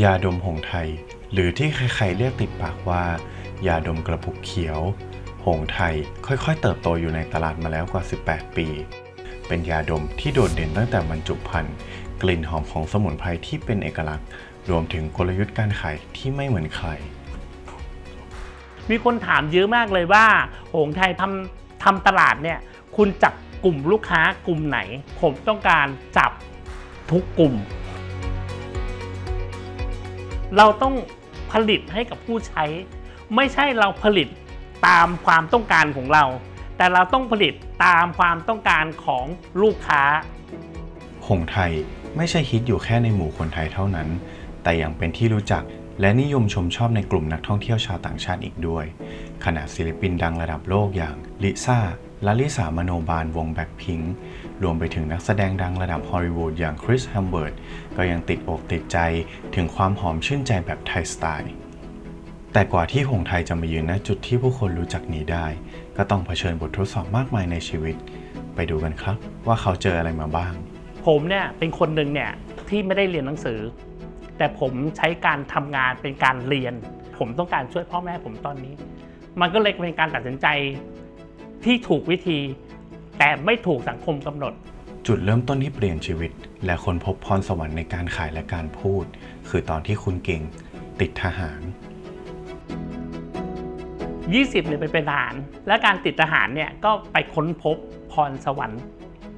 ยาดมหงไทย หรือที่ใครๆเรียกติดปากว่า ยาดมกระปุกเขียว หงไทยค่อยๆ เติบโตอยู่ในตลาดมาแล้วกว่า 18 ปี เป็นยาดมที่โดดเด่นตั้งแต่บรรจุภัณฑ์กลิ่นหอมของสมุนไพรที่เป็นเอกลักษณ์ รวมถึงกลยุทธ์การขายที่ไม่เหมือนใคร มีคนถามเยอะมากเลยว่า หงไทยทำทำตลาดเนี่ย คุณจับกลุ่มลูกค้ากลุ่มไหน ผมต้องการจับทุกกลุ่ม เราต้องผลิตให้กับผู้ใช้ ไม่ใช่เราผลิตตามความต้องการของเรา แต่เราต้องผลิตตามความต้องการของลูกค้า หงส์ไทยไม่ใช่ฮิตอยู่แค่ในหมู่คนไทยเท่านั้น แต่ยังเป็นที่รู้จัก และนิยมชมชอบในกลุ่มนักท่องเที่ยวชาวต่างชาติอีกด้วย ขณะศิลปินดังระดับโลกอย่างลิซ่าลาลิสามโนบาลวงแบ็คพิงค์รวมไปถึงนักแสดงดังระดับฮอลลีวูดอย่างคริสแฮมเบิร์ตก็ยังติดอกติดใจถึงความหอมชื่นใจแบบไทยสไตล์ แต่กว่าที่หงส์ไทยจะมายืนณจุดที่ผู้คนรู้จักนี้ได้ ก็ต้องเผชิญบททดสอบมากมายในชีวิต ไปดูกันครับว่าเขาเจออะไรมาบ้าง ผมเนี่ยเป็นคนหนึ่งเนี่ยที่ไม่ได้เรียนหนังสือ แต่ผมใช้การทำงานเป็นการเรียน ผมต้องการช่วยพ่อแม่ผมตอนนี้ มันก็เลยเป็นการตัดสินใจที่ถูกวิธี แต่ไม่ถูกสังคมกำหนด จุดเริ่มต้นที่เปลี่ยนชีวิต และคนพบพรสวรรค์ในการขายและการพูด คือตอนที่คุณเก่งติดทหาร 20เนี่ยไปเป็นทหาร และการติดทหารเนี่ยก็ไปค้นพบพรสวรรค์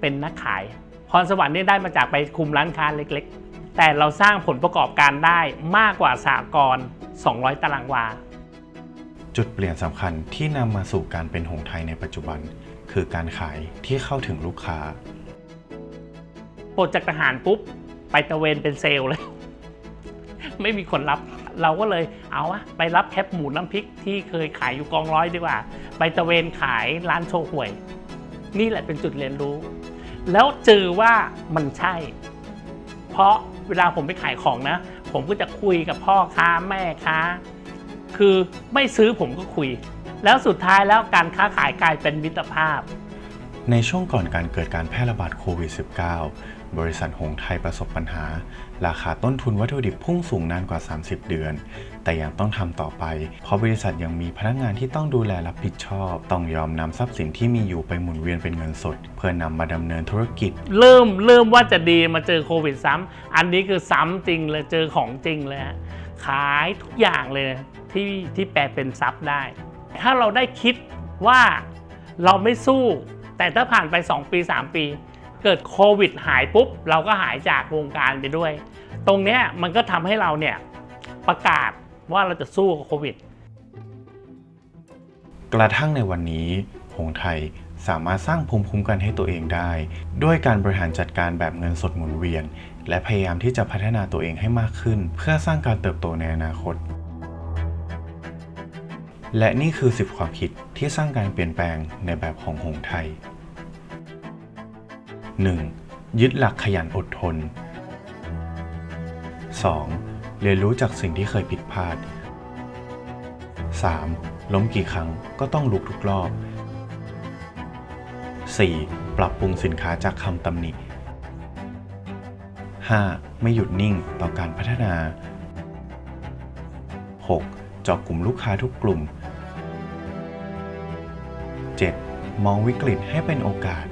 เป็นนักขาย พรสวรรค์เนี่ยได้มาจากไปคุมร้านค้าเล็กๆ แต่เราสร้างผลประกอบการได้มากกว่าสากล200 ตารางวา จุดเปลี่ยนสำคัญที่นำมาสู่การเป็นหงส์ไทยในปัจจุบัน คือการขายที่เข้าถึงลูกค้าปลดจากทหารปุ๊บ ไปตระเวนเป็นเซลล์เลย ไม่มีคนรับ เราก็เลยเอาอะไปรับแคปหมูน้ำพริกที่เคยขายอยู่กองร้อยดีกว่า ไปตระเวนขายร้านโชห่วย นี่แหละเป็นจุดเรียนรู้ แล้วเจอว่ามันใช่ เพราะ เวลาผมไปขายของนะ ผมก็จะคุยกับพ่อค้าแม่ค้า คือไม่ซื้อผมก็คุย แล้วสุดท้ายแล้วการค้าขายกลายเป็นมิตรภาพ ในช่วงก่อนการเกิดการแพร่ระบาดโควิด -19 บริษัทหงส์ไทยประสบปัญหา ราคาต้นทุนวัตถุดิบพุ่งสูงนานกว่า 30 เดือน แต่ยังต้องทำต่อไป เพราะบริษัทยังมีพนักงานที่ต้องดูแลรับผิดชอบ ต้องยอมนำทรัพย์สินที่มีอยู่ไปหมุนเวียนเป็นเงินสด เพื่อนำมาดำเนินธุรกิจ เริ่มเริ่มว่าจะดีมาเจอโควิดซ้ำอันนี้คือซ้ำจริงเลยเจอของจริงเลยขายทุกอย่างเลยที่ที่แปลเป็นทรัพย์ได้ ถ้าเราได้คิดว่าเราไม่สู้ แต่ถ้าผ่านไป 2 ปี 3 ปี เกิดโควิดหายปุ๊บ เราก็หายจากวงการไปด้วย ตรงเนี้ยมันก็ทำให้เราเนี่ยประกาศว่าเราจะสู้กับโควิด กระทั่งในวันนี้หงไทยสามารถสร้างภูมิคุ้มกันให้ตัวเองได้ ด้วยการบริหารจัดการแบบเงินสดหมุนเวียน และพยายามที่จะพัฒนาตัวเองให้มากขึ้น เพื่อสร้างการเติบโตในอนาคต และนี่คือ 10 ความคิดที่สร้างการเปลี่ยนแปลงในแบบของหงไทย 1. ยึดหลักขยันอดทน 2. เรียนรู้จากสิ่งที่เคยผิดพลาด 3. ล้มกี่ครั้งก็ต้องลุกทุกรอบ 4. ปรับปรุงสินค้าจากคำตำหนิ 5. ไม่หยุดนิ่งต่อการพัฒนา 6. เจาะกลุ่มลูกค้าทุกกลุ่ม 7. มองวิกฤตให้เป็นโอกาส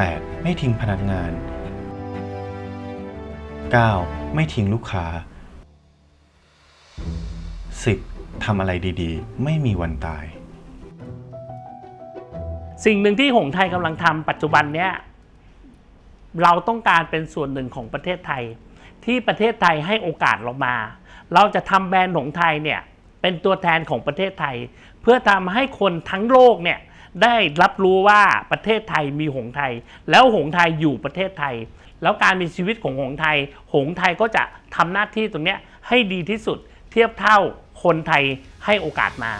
8. ไม่ทิ้งพนักงาน 9. ไม่ทิ้งลูกค้า 10. ทำอะไรดีๆ ไม่มีวันตาย สิ่งหนึ่งที่หงส์ไทยกำลังทำปัจจุบันเนี้ยเราต้องการเป็นส่วนหนึ่งของประเทศไทย ที่ประเทศไทยให้โอกาสเรามา เราจะทำแบรนด์หงส์ไทยเนี่ยเป็นตัวแทนของประเทศไทย เพื่อทำให้คนทั้งโลกเนี่ย ได้รับรู้ว่าประเทศไทยมีหงส์ไทย แล้วหงส์ไทยอยู่ประเทศไทย แล้วการมีชีวิตของหงส์ไทย หงส์ไทยก็จะทำหน้าที่ตรงนี้ให้ดีที่สุด เทียบเท่าคนไทยให้โอกาสมา